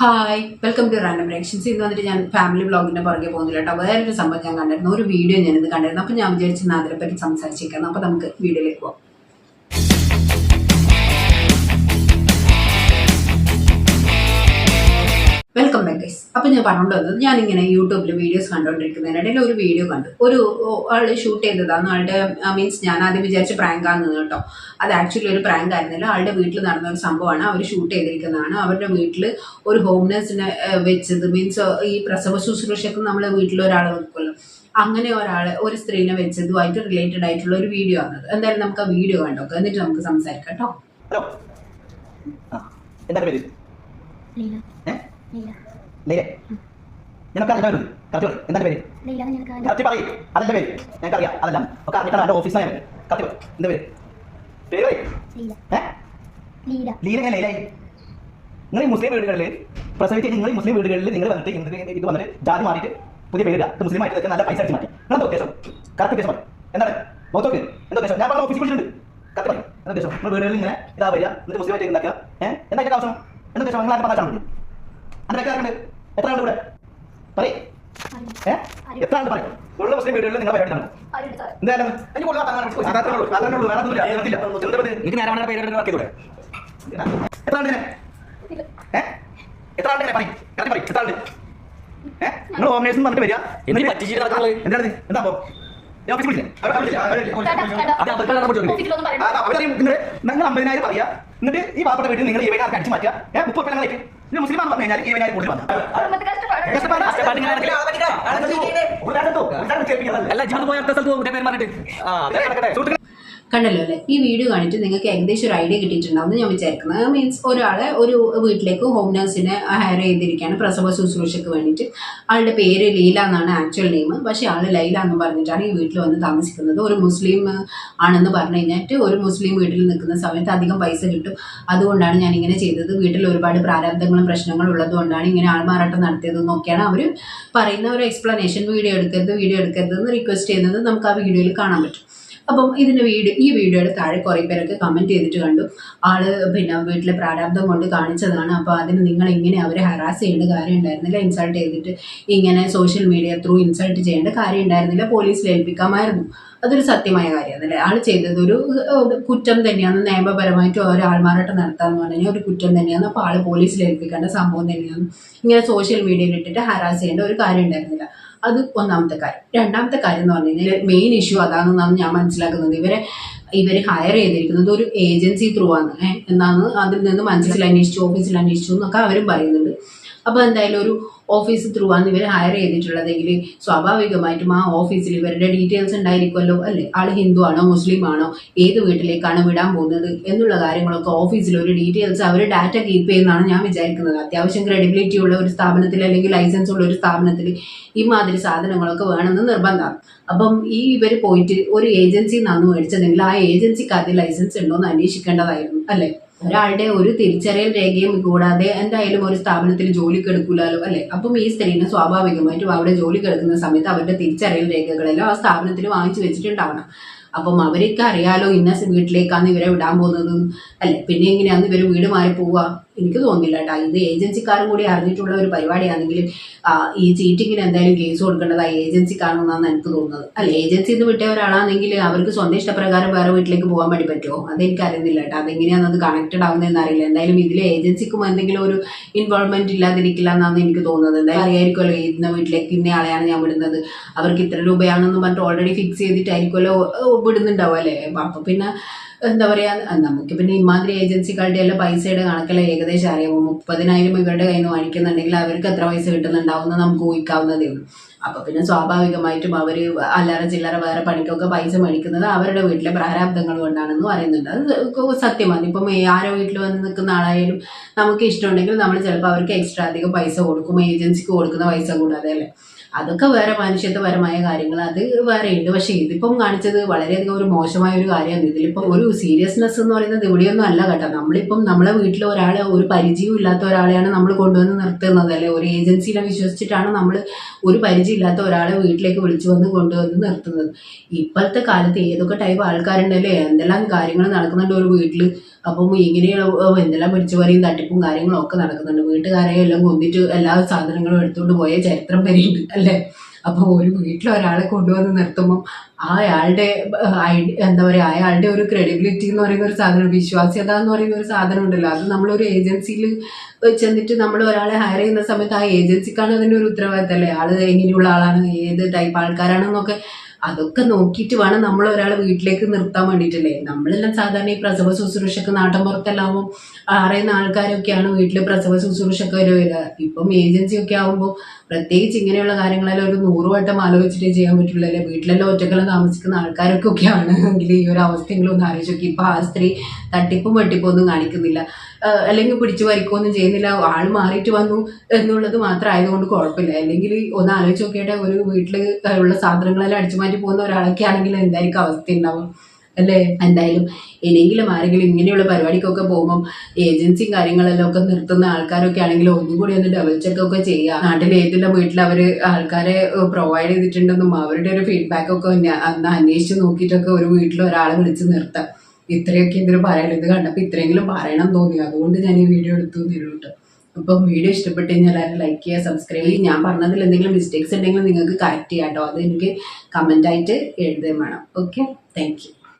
Hi welcome to random reactions ഇന്ന് വന്നിട്ട് ഞാൻ ഫാമിലി ബ്ലോഗിന്റെ പുറകെ പോകുന്നില്ല കേട്ടോ. വേറൊരു സംഭവം ഞാൻ കണ്ടിരുന്നു. ഒരു വീഡിയോ ഞാനിത് കണ്ടിരുന്നു. അപ്പോൾ ഞാൻ വിചാരിച്ചു അതിനെപ്പറ്റി സംസാരിച്ചേക്കാം. അപ്പോൾ നമുക്ക് വീഡിയോയിലേക്ക് പോകാം അപ്പോൾ ഞാൻ പറഞ്ഞുകൊണ്ട് വന്നത് ഞാനിങ്ങനെ യൂട്യൂബിൽ വീഡിയോസ് കണ്ടുകൊണ്ടിരിക്കുന്നതിനിടയിൽ ഒരു വീഡിയോ കണ്ടു. ഒരു ആൾ ഷൂട്ട് ചെയ്തതാണ് ആളുടെ മീൻസ് ഞാൻ ആദ്യം വിചാരിച്ച പ്രാങ്ക് ആണെന്ന് കേട്ടോ. അത് ആക്ച്വലി ഒരു പ്രാങ്ക് ആയിരുന്നില്ല. ആളുടെ വീട്ടിൽ നടന്ന ഒരു സംഭവമാണ്. അവർ ഷൂട്ട് ചെയ്തിരിക്കുന്നതാണ്. അവരുടെ വീട്ടിൽ ഒരു ഹോം നഴ്സിനെ വെച്ചത്. മീൻസ് ഈ പ്രസവ ശുശ്രൂഷക്ക് നമ്മളെ വീട്ടിൽ ഒരാൾ വെക്കുമല്ലോ അങ്ങനെ ഒരാളെ ഒരു സ്ത്രീനെ വെച്ചതുമായിട്ട് റിലേറ്റഡ് ആയിട്ടുള്ള ഒരു വീഡിയോ ആണത്. എന്തായാലും നമുക്ക് ആ വീഡിയോ കണ്ടോ എന്നിട്ട് നമുക്ക് സംസാരിക്കാം കേട്ടോ. ഹലോ. ആ എന്താണ് പേര്? ലീല. ഏ? ലീല. ലൈലെ നിനക്ക് അറിയാൻ വരും കറക്റ്റ് പറയും എന്താണ് പേര്? ഞങ്ങൾക്ക് കറക്റ്റ് പറയും. അതെന്റെ പേര്? ഞങ്ങൾക്കറിയാം. അതെല്ലാം. ഒക്കെ അറിഞ്ഞിട്ടാണ് എന്റെ ഓഫീസിൽ ഞാൻ കറക്റ്റ് പറയും. എന്താ പേര്? പേര് പറയും. ലീല. ഞാൻ ലൈലായി? നിങ്ങൾ ഈ മുസ്ലിം വീടുകളിൽ പ്രസവിച്ച് നിങ്ങൾ ഈ മുസ്ലിം വീടുകളിൽ നിങ്ങൾ വന്നിട്ട് എന്ത് ഇത് വന്നിട്ട് ജാതി മാറിയിട്ട് പുതിയ പേര് ഇത് മുസ്ലിം ആയിട്ട് നല്ല പൈസ അടിച്ച് മാറ്റി. എന്താ ഉദ്ദേശം? കറക്റ്റ് ഉദ്ദേശം പറയും. എന്താണ്? മൊത്തം എന്താ ഉദ്ദേശം? ഞാൻ പറഞ്ഞ ഓഫീസിൽ വിളിച്ചിട്ടുണ്ട്. കറക്റ്റ് പറയും. എന്താ ഉദ്ദേശം? നിങ്ങൾ വീടുകളിൽ ഇങ്ങനെ ഇതാ വരിക. എന്നിട്ട് മുസ്ലിം ആയിട്ട് ഉണ്ടാക്കുക. ഏഹ് എന്താ ഇതിന്റെ ആവശ്യം? എന്താ ഉദ്ദേശം? നിങ്ങൾ ആരും പറഞ്ഞാൽ അതിന്റെ കാര്യമുണ്ട് എത്ര ഇവിടെ? പറയും. ഏഹ് എത്ര ആളുണ്ട് പറയും. ഉള്ള മുസ്ലിം വീടുകളിൽ നിങ്ങൾ പരിപാടി നടക്കും എന്തായാലും? എനിക്ക് കൂടുതൽ അതാണ് സാധാരണ ഉള്ളൂ. സാധാരണ ഉള്ളൂ. വേറെ ഒന്നുമില്ല അതിനകത്തില്ല. എന്താ ഇത്? എനിക്ക് നേരെ പേര് ആക്കിയതൂടെ എത്ര ആളുണ്ട് ഏ? എത്ര ആളുണ്ട് ഇങ്ങനെ? പറയ്. കറക്റ്റ് പറയ്. എത്ര ആളുണ്ട്? ഏ? നിങ്ങൾ ഹോം നേഴ്സിൽ വന്നിട്ട് വരിക. എന്തിന് പറ്റിച്ചിട്ട് എന്താണ്? എന്താ നിങ്ങൾ അമ്പതിനായിരം പറയാ എന്നിട്ട് ഈ പാവപ്പെട്ട വീട്ടിൽ നിങ്ങൾ ഈ വൈകാർക്ക് അടിച്ചു മാറ്റുക. മുപ്പത് രൂപ ഇത് മുസ്ലിം പറഞ്ഞു കഴിഞ്ഞാൽ ഈ കൂടുതൽ വന്നു അല്ല? ജിമ്മ് പോയ അടുത്ത സ്ഥലത്ത് പേര് പറഞ്ഞിട്ട് കണ്ടല്ലോ അല്ലേ? ഈ വീഡിയോ കാണിച്ച് നിങ്ങൾക്ക് ഏകദേശം ഒരു ഐഡിയ കിട്ടിയിട്ടുണ്ടാവും ഞാൻ വിചാരിക്കുന്നത് മീൻസ് ഒരാളെ ഒരു വീട്ടിലേക്ക് ഹോം നഴ്സിനെ ഹയർ ചെയ്തിരിക്കുകയാണ് പ്രസവ ശുശ്രൂഷയ്ക്ക് വേണ്ടിയിട്ട്. ആളുടെ പേര് ലീല എന്നാണ് ആക്ച്വൽ നെയിം പക്ഷേ ആൾ ലൈല എന്ന് പറഞ്ഞിട്ടാണ് ഈ വീട്ടിൽ വന്ന് താമസിക്കുന്നത്. ഒരു മുസ്ലിം ആണെന്ന് പറഞ്ഞു കഴിഞ്ഞിട്ട് ഒരു മുസ്ലിം വീട്ടിൽ നിൽക്കുന്ന സമയത്ത് അധികം പൈസ കിട്ടും. അതുകൊണ്ടാണ് ഞാൻ ഇങ്ങനെ ചെയ്തത്. വീട്ടിൽ ഒരുപാട് പ്രാരാബ്ദങ്ങളും പ്രശ്നങ്ങളും ഉള്ളതുകൊണ്ടാണ് ഇങ്ങനെ ആൾമാറാട്ടം നടത്തിയതെന്നൊക്കെയാണ് അവർ പറയുന്ന ഒരു എക്സ്പ്ലനേഷൻ വീഡിയോ എടുക്കരുത് വീഡിയോ എടുക്കരുത് എന്ന് റിക്വസ്റ്റ് ചെയ്യുന്നത് നമുക്ക് ആ വീഡിയോയിൽ കാണാൻ പറ്റും. അപ്പം ഇതിന്റെ വീഡിയോ ഈ വീഡിയോയുടെ താഴെ കുറേ പേരൊക്കെ കമന്റ് ചെയ്തിട്ട് കണ്ടു. ആൾ പിന്നെ വീട്ടിലെ പ്രാരാബ്ദം കൊണ്ട് കാണിച്ചതാണ്. അപ്പോൾ അതിന് നിങ്ങൾ ഇങ്ങനെ അവരെ ഹറാസ് ചെയ്യേണ്ട കാര്യം ഉണ്ടായിരുന്നില്ല. ഇൻസൾട്ട് ചെയ്തിട്ട് ഇങ്ങനെ സോഷ്യൽ മീഡിയ ത്രൂ ഇൻസൾട്ട് ചെയ്യേണ്ട കാര്യം ഉണ്ടായിരുന്നില്ല. പോലീസിൽ ഏൽപ്പിക്കാമായിരുന്നു. അതൊരു സത്യമായ കാര്യമാണ് അല്ലേ? ആൾ ചെയ്തത് ഒരു കുറ്റം തന്നെയാണ്. നിയമപരമായിട്ട് ഓരോ ആൾമാരാട്ടം നടത്താന്ന് പറഞ്ഞാൽ ഒരു കുറ്റം തന്നെയാണ്. അപ്പോൾ ആൾ പോലീസിൽ ഏൽപ്പിക്കേണ്ട സംഭവം തന്നെയാണ്. ഇങ്ങനെ സോഷ്യൽ മീഡിയയിൽ ഇട്ടിട്ട് ഹറാസ് ചെയ്യേണ്ട ഒരു കാര്യം ഉണ്ടായിരുന്നില്ല. അത് ഒന്നാമത്തെ കാര്യം. രണ്ടാമത്തെ കാര്യം എന്ന് പറഞ്ഞു കഴിഞ്ഞാൽ മെയിൻ ഇഷ്യൂ അതാണെന്നാണ് ഞാൻ മനസ്സിലാക്കുന്നത്. ഇവരെ ഇവർ ഹയർ ചെയ്തിരിക്കുന്നത് ഒരു ഏജൻസി ത്രൂ ആണ്. എന്നാണ് അതിൽ നിന്ന് മനസ്സിൽ അന്വേഷിച്ചു ഓഫീസിൽ അന്വേഷിച്ചു എന്നൊക്കെ അവരും പറയുന്നുണ്ട്. അപ്പോൾ എന്തായാലും ഒരു ഓഫീസ് ത്രൂ ആണ് ഇവർ ഹയർ ചെയ്തിട്ടുള്ളതെങ്കിൽ സ്വാഭാവികമായിട്ടും ആ ഓഫീസിൽ ഇവരുടെ ഡീറ്റെയിൽസ് ഉണ്ടായിരിക്കുമല്ലോ. അല്ലെ? ആൾ ഹിന്ദു ആണോ മുസ്ലിം ആണോ ഏത് വീട്ടിലേക്കാണ് വിടാൻ പോകുന്നത് എന്നുള്ള കാര്യങ്ങളൊക്കെ ഓഫീസിൽ ഒരു ഡീറ്റെയിൽസ് അവർ ഡാറ്റ കീപ്പ് ചെയ്യുന്നതാണ് ഞാൻ വിചാരിക്കുന്നത്. അത്യാവശ്യം ക്രെഡിബിലിറ്റി ഉള്ള ഒരു സ്ഥാപനത്തിൽ അല്ലെങ്കിൽ ലൈസൻസ് ഉള്ള ഒരു സ്ഥാപനത്തിൽ ഈ മാതിരി സാധനങ്ങളൊക്കെ വേണമെന്ന് നിർബന്ധമാണ് അപ്പം ഈ ഇവർ പോയിട്ട് ഒരു ഏജൻസിയിൽ നിന്നാണ് മേടിച്ചതെങ്കിൽ ആ ഏജൻസിക്ക് അതിൽ ലൈസൻസ് ഉണ്ടോ എന്ന് അന്വേഷിക്കേണ്ടതായിരുന്നു. അല്ലേ? ഒരാളുടെ ഒരു തിരിച്ചറിയൽ രേഖയും കൂടാതെ എന്തായാലും ഒരു സ്ഥാപനത്തിൽ ജോലി എടുക്കൂലല്ലോ അല്ലെ? അപ്പം ഈ സ്ത്രീനെ സ്വാഭാവികമായിട്ടും അവിടെ ജോലി എടുക്കുന്ന സമയത്ത് അവരുടെ തിരിച്ചറിയൽ രേഖകളെല്ലാം ആ സ്ഥാപനത്തിൽ വാങ്ങിച്ചു വെച്ചിട്ടുണ്ടാവണം. അപ്പം അവർക്ക് അറിയാലോ ഇന്ന വീട്ടിലേക്കാണ് ഇവരെ വിടാൻ പോകുന്നത് അല്ലെ? പിന്നെ എങ്ങനെയാന്ന് ഇവർ വീട് മാറി പോവുക എനിക്ക് തോന്നുന്നില്ല കേട്ടോ. ഇത് ഏജൻസിക്കാരും കൂടി അറിഞ്ഞിട്ടുള്ള ഒരു പരിപാടിയാണെങ്കിലും ഈ ചീറ്റിങ്ങിന് എന്തായാലും കേസ് കൊടുക്കേണ്ടത് ആ ഏജൻസിക്കാണെന്നാണ് എനിക്ക് തോന്നുന്നത്. അല്ല ഏജൻസി നിന്ന് വിട്ട ഒരാളാണെങ്കിൽ അവർക്ക് സ്വന്തം ഇഷ്ടപ്രകാരം വേറെ വീട്ടിലേക്ക് പോകാൻ വേണ്ടി പറ്റുമോ? അതെനിക്ക് അറിയുന്നില്ല കേട്ടോ. അതെങ്ങനെയാണ് അത് കണക്റ്റഡ് ആവുന്നതെന്ന് അറിയില്ല. എന്തായാലും ഇതിൽ ഏജൻസിക്കും എന്തെങ്കിലും ഒരു ഇൻവോൾവ്മെന്റ് ഇല്ലാതിരിക്കില്ല എന്നാണ് എനിക്ക് തോന്നുന്നത്. എന്തായാലും അറിയായിരിക്കുമല്ലോ ഇന്ന വീട്ടിലേക്ക് ഇന്ന ആളെയാണ് ഞാൻ വിടുന്നത്. അവർക്ക് ഇത്ര രൂപയാണെന്ന് പറഞ്ഞിട്ട് ഓൾറെഡി ഫിക്സ് ചെയ്തിട്ടായിരിക്കുമല്ലോ വിടുന്നുണ്ടാവും അല്ലേ? അപ്പൊ പിന്നെ എന്താ പറയാ നമുക്ക് പിന്നെ ഇമാതിരി ഏജൻസികളുടെ എല്ലാം പൈസയുടെ കണക്കെല്ലാം ഏകദേശം അറിയാമോ മുപ്പതിനായിരം ഇവരുടെ കയ്യിൽ നിന്ന് വാങ്ങിക്കുന്നുണ്ടെങ്കിൽ അവർക്ക് എത്ര പൈസ കിട്ടുന്നുണ്ടാവും എന്ന് നമുക്ക് ഊഹിക്കാവുന്നതേ ഉള്ളൂ. അപ്പൊ പിന്നെ സ്വാഭാവികമായിട്ടും അവർ അല്ലറ ചില്ലറ വേറെ പണിക്കൊക്കെ പൈസ മേടിക്കുന്നത് അവരുടെ വീട്ടിലെ പ്രാരാബ്ദങ്ങൾ കൊണ്ടാണെന്ന് പറയുന്നുണ്ട്. അത് സത്യമാണ് ഇപ്പം ആരോ വീട്ടിൽ വന്ന് നിൽക്കുന്ന ആളായാലും നമുക്ക് ഇഷ്ടമുണ്ടെങ്കിൽ നമ്മൾ ചിലപ്പോൾ അവർക്ക് എക്സ്ട്രാ അധികം പൈസ കൊടുക്കും. ഏജൻസിക്ക് കൊടുക്കുന്ന പൈസ കൂടാതെ അല്ലേ? അതൊക്കെ വേറെ മനുഷ്യത്വപരമായ കാര്യങ്ങൾ. അത് വേറെ ഉണ്ട്. പക്ഷെ ഇതിപ്പം കാണിച്ചത് വളരെയധികം ഒരു മോശമായ ഒരു കാര്യമാണ്. ഇതിലിപ്പം ഒരു സീരിയസ്നെസ് എന്ന് പറയുന്നത് ഇവിടെയൊന്നും അല്ല കേട്ടോ. നമ്മളിപ്പം നമ്മളെ വീട്ടിൽ ഒരാളെ ഒരു പരിചയം ഇല്ലാത്ത ഒരാളെയാണ് നമ്മൾ കൊണ്ടുവന്ന് നിർത്തുന്നത്. അല്ലെ ഒരു ഏജൻസിനെ വിശ്വസിച്ചിട്ടാണ് നമ്മൾ ഒരു പരിചയം ഇല്ലാത്ത ഒരാളെ വീട്ടിലേക്ക് വിളിച്ചു വന്ന് കൊണ്ടുവന്ന് നിർത്തുന്നത്. ഇപ്പോഴത്തെ കാലത്ത് ഏതൊക്കെ ടൈപ്പ് ആൾക്കാരുണ്ടല്ലേ എന്തെല്ലാം കാര്യങ്ങൾ നടക്കുന്നുണ്ട് ഒരു വീട്ടിൽ അപ്പം ഇങ്ങനെയുള്ള എന്തെല്ലാം പിടിച്ചുപറിയും തട്ടിപ്പും കാര്യങ്ങളും ഒക്കെ നടക്കുന്നുണ്ട്. വീട്ടുകാരെ എല്ലാം കൊന്നിട്ട് എല്ലാ സാധനങ്ങളും എടുത്തുകൊണ്ട് പോയ ചരിത്രം വരെയുണ്ട് അല്ലേ? അപ്പോൾ ഒരു വീട്ടിൽ ഒരാളെ കൊണ്ടുവന്ന് നിർത്തുമ്പോൾ അയാളുടെ എന്താ പറയുക അയാളുടെ ഒരു ക്രെഡിബിലിറ്റി എന്ന് പറയുന്ന ഒരു സാധനം വിശ്വാസ്യത എന്ന് പറയുന്ന ഒരു സാധനം ഉണ്ടല്ലോ അത് നമ്മളൊരു ഏജൻസിയിൽ ചെന്നിട്ട് നമ്മൾ ഒരാളെ ഹയർ ചെയ്യുന്ന സമയത്ത് ആ ഏജൻസിക്കാണ് അതിന്റെ ഒരു ഉത്തരവാദിത്തം അല്ലേ? ആൾ എങ്ങനെയുള്ള ആളാണ് ഏത് ടൈപ്പ് ആൾക്കാരാണെന്നൊക്കെ അതൊക്കെ നോക്കിയിട്ട് വേണം നമ്മൾ ഒരാളെ വീട്ടിലേക്ക് നിർത്താൻ വേണ്ടിയിട്ടല്ലേ. നമ്മളെല്ലാം സാധാരണ ഈ പ്രസവ ശുശ്രൂഷക്ക് നാട്ടിൻ പുറത്തെല്ലാം ആവുമ്പോൾ അറിയുന്ന ആൾക്കാരൊക്കെയാണ് വീട്ടിൽ പ്രസവ ശുശ്രൂഷക്ക് വരെ വരിക ഇപ്പം ഏജൻസി ഒക്കെ ആകുമ്പോൾ പ്രത്യേകിച്ച് ഇങ്ങനെയുള്ള കാര്യങ്ങളെല്ലാം ഒരു നൂറ് വട്ടം ആലോചിച്ചിട്ടേ ചെയ്യാൻ പറ്റുള്ളൂ അല്ലേ വീട്ടിലെല്ലാം ഒറ്റക്കെല്ലാം താമസിക്കുന്ന ആൾക്കാരൊക്കെ ഒക്കെയാണ് എങ്കിൽ ഈ ഒരു അവസ്ഥയെങ്കിലും ഒന്ന് ആലോചിച്ച് നോക്കി. ഇപ്പം ആ സ്ത്രീ തട്ടിപ്പും വെട്ടിപ്പും ഒന്നും കാണിക്കുന്നില്ല. അല്ലെങ്കിൽ പിടിച്ചു വരയ്ക്കുകയൊന്നും ചെയ്യുന്നില്ല ആൾ മാറിയിട്ട് വന്നു എന്നുള്ളത് മാത്രം ആയതുകൊണ്ട് കുഴപ്പമില്ല. അല്ലെങ്കിൽ ഒന്ന് ആലോചിച്ച് നോക്കിയിട്ട് ഒരു വീട്ടിൽ ഉള്ള സാധനങ്ങളെല്ലാം അടിച്ചു മാറ്റി പോകുന്ന ഒരാളൊക്കെ ആണെങ്കിൽ എന്തായിരിക്കും അവസ്ഥ ഉണ്ടാവും അല്ലേ? എന്തായാലും ഇനിയെങ്കിലും ആരെങ്കിലും ഇങ്ങനെയുള്ള പരിപാടിക്കൊക്കെ പോകുമ്പം ഏജൻസിയും കാര്യങ്ങളെല്ലാം ഒക്കെ നിർത്തുന്ന ആൾക്കാരൊക്കെ ആണെങ്കിൽ ഒന്നും കൂടി ഒന്ന് ഡബിൾ ചെക്ക് ഒക്കെ ചെയ്യുക. നാട്ടിൽ ഏതെല്ലാം വീട്ടിൽ അവർ ആൾക്കാരെ പ്രൊവൈഡ് ചെയ്തിട്ടുണ്ടെന്നും അവരുടെ ഒരു ഫീഡ്ബാക്ക് ഒക്കെ അന്ന് അന്വേഷിച്ച് നോക്കിയിട്ടൊക്കെ ഒരു വീട്ടിൽ ഒരാളെ വിളിച്ച് നിർത്താം ഇത്രയൊക്കെ ഇതിന് പറയാൻ ഇത് കണ്ടപ്പോൾ ഇത്രയെങ്കിലും പറയണം തോന്നി. അതുകൊണ്ട് ഞാൻ ഈ വീഡിയോ എടുത്തു തരും കേട്ടോ അപ്പം വീഡിയോ ഇഷ്ടപ്പെട്ട് കഴിഞ്ഞാൽ എല്ലാവരും ലൈക്ക് ചെയ്യുക സബ്സ്ക്രൈബ് ചെയ്യുക. ഞാൻ പറഞ്ഞതിൽ എന്തെങ്കിലും മിസ്റ്റേക്സ് ഉണ്ടെങ്കിൽ നിങ്ങൾക്ക് കറക്റ്റ് ചെയ്യാം കേട്ടോ അത് എനിക്ക് കമന്റായിട്ട് എഴുതുകയും വേണം. Okay thank